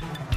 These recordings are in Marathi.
you.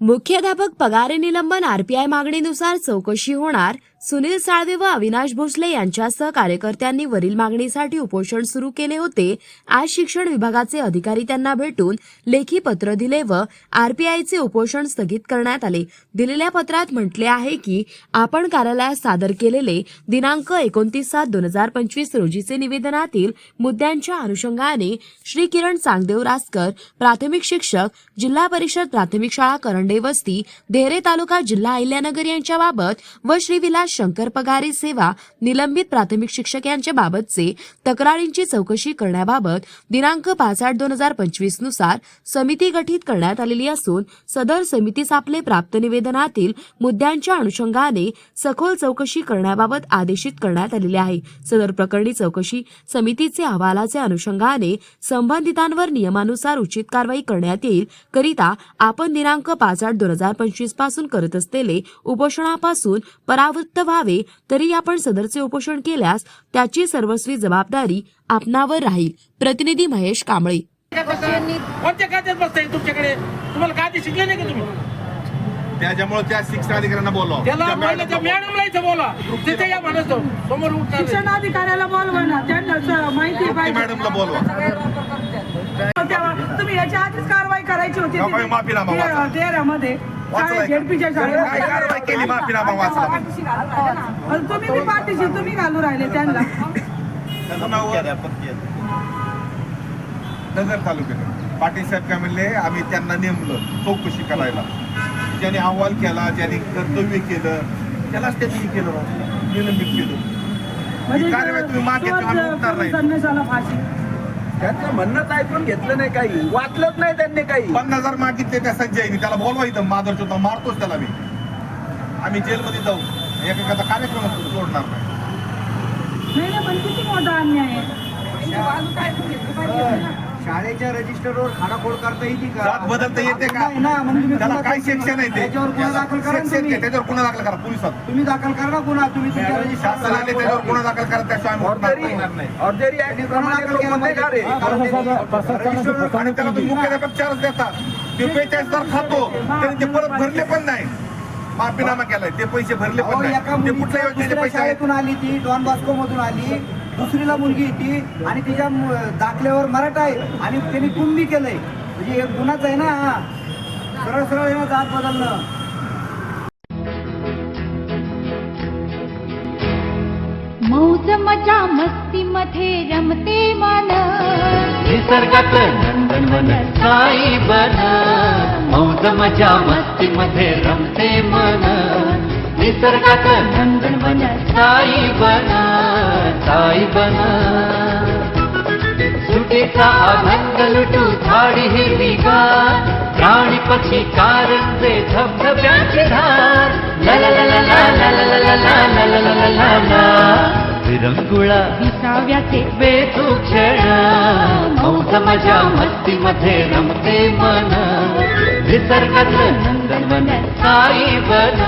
मुख्याध्यापक पगारे निलंबन आरपीआय मागणीनुसार चौकशी होणार. सुनील साळवे व अविनाश भोसले यांच्यासह कार्यकर्त्यांनी वरील मागणीसाठी उपोषण सुरू केले होते. आज शिक्षण विभागाचे अधिकारी त्यांना भेटून लेखी पत्र दिले व आरपीआयचे उपोषण स्थगित करण्यात आले. दिलेल्या पत्रात म्हटले आहे की आपण कार्यालयात सादर केलेले दिनांक एकोणतीस सात दोन हजार पंचवीस रोजीचे निवेदनातील मुद्द्यांच्या अनुषंगाने श्री किरण चांगदेव रासकर प्राथमिक शिक्षक जिल्हा परिषद प्राथमिक शाळा करण वस्ती देहरे तालुका जिल्हा अहिल्यानगर यांच्याबाबत व श्री विलास शंकर पगारे सेवा निलंबित प्राथमिक शिक्षक यांच्या बाबतचे तक्रारींची चौकशी करण्याबाबत दिनांक पाच आठ दोन हजार पंचवीसनुसार समिती गठीत करण्यात आलेली असून सदर समितीस आपले प्राप्त निवेदनातील मुद्द्यांच्या अनुषंगाने सखोल चौकशी करण्याबाबत आदेशित करण्यात आलेले आहे. सदर प्रकरणी चौकशी समितीचे अहवालाचे अनुषंगाने संबंधितांवर नियमानुसार उचित कारवाई करण्यात येईल करिता आपण दिनांक पाच आठ दोन हजार पंचवीसपासून करत असलेले उपोषणापासून परावृत्त व्हावे तरी आपण सदरचे उपोषण केल्यास त्याची सर्वस्वी जबाबदारी आपणावर राहील. प्रतिनिधी महेश कांबळे. कोणत्या खात्यात बसताय तुमच्याकडे? तुम्हाला खाते शिकले नाही का तुम्ही? त्याच्यामुळे त्या शिक्षण अधिकाऱ्यांना बोलवा. त्याला मॅडमला इथं बोला तिथे या म्हणत. समोर उठणार नाही. शिक्षणाधिकाऱ्याला बोलवा ना. त्यांना माहिती मॅडमला बोलवा. तेव्हा तुम्ही याच्या आधीच कारवाई करायची होती कारवाई माफीनामा ते- वाचा. तेरामध्ये. वाचलाय शाळेत का? झेडपीच्या काय शाळेत कारवाई केली माफीनामा वाचला आणि तुम्ही बी पाठीशी तुम्ही घालू राहिले त्यांना. त्याचं नाव नगर तालुक्यात. पाटील साहेब काय म्हणले आम्ही त्यांना नेमलं चौकशी करायला. ज्याने अहवाल केला ज्याने कर्तव्य केलं त्यालाच त्यांनी हे केलं राव. निलंबित केलं. म्हणजे कारवाई तुम्ही मागे शोध आम्ही उठणार नाही. संदेशाला फाशी. त्यांचं म्हणणं ऐकून घेतलं नाही काही. वाचलंच नाही त्यांनी काही. पन्नास हजार मागितले त्या संजयनी त्याला बोलवा इथं. माधर चोता मारतोच त्याला मी. आम्ही जेलमध्ये जाऊ. एकेकाचा कार्यक्रम सोडणार नाही. नाही ना पण किती मोठा अन्याय आहे? शाळेच्या रजिस्टरवर खाडाखोड करता येते का? जात बदलता येते का? नाही ना तुम्ही त्याला काय दाखल सेक्शन आहे ते? त्याच्यावर गुन्हा दाखल करा ना सेक्शन तुम्ही. आहे, त्याच्यावर गुन्हा दाखल करा पोलिसात. तुम्ही दाखल करा ना गुन्हा तुम्ही तुमच्या शासनाने त्याच्यावर गुन्हा दाखल करा त्याशिवाय आम्ही उठणार नाही. ऑर्डरी ऍक्ट प्रमाणे तो गुन्हेगार आहे. आणि त्याला तुम्ही मुख्याध्यापक चार्ज देतात. ते बेचाळीस हजार खातो. तरी ते परत भरले पण नाही. माफीनामा केलाय. ते पैसे भरले पण अहो, एका नाही ते मुलीची कुठल्या योजनेचे दुसऱ्या पैसे आहेत? शाळेतून आली ती डॉन बॉस्को मधून आली. दुसरीला मुलगी ती आणि तिच्या दाखल्यावर मराठा आहे आणि त्यांनी कुंभी केलंय. म्हणजे एक गुन्हाच आहे ना हा. सरळ सरळ ना जात बदलणं. मौज मजा मस्ती मध्ये रमते मन. निसर्गात नंदनवन साई बन. मौज मजा मस्ती मध्ये रमते मन. निसर्गात नंदनवन साई बन साई बन सुटीचा आनंद लुटू झाडी हिरवीगार प्राणी पक्षी कारंजे धबधब्याची धार ला ला ला ला ला ला ला ला ला ला ला ला ला ला ला विरंगुळा विसाव्याचे वेचू क्षण मौज मजा मस्ती मध्ये रमते मन निसर्गातलं नंदनवन साई बन साई बन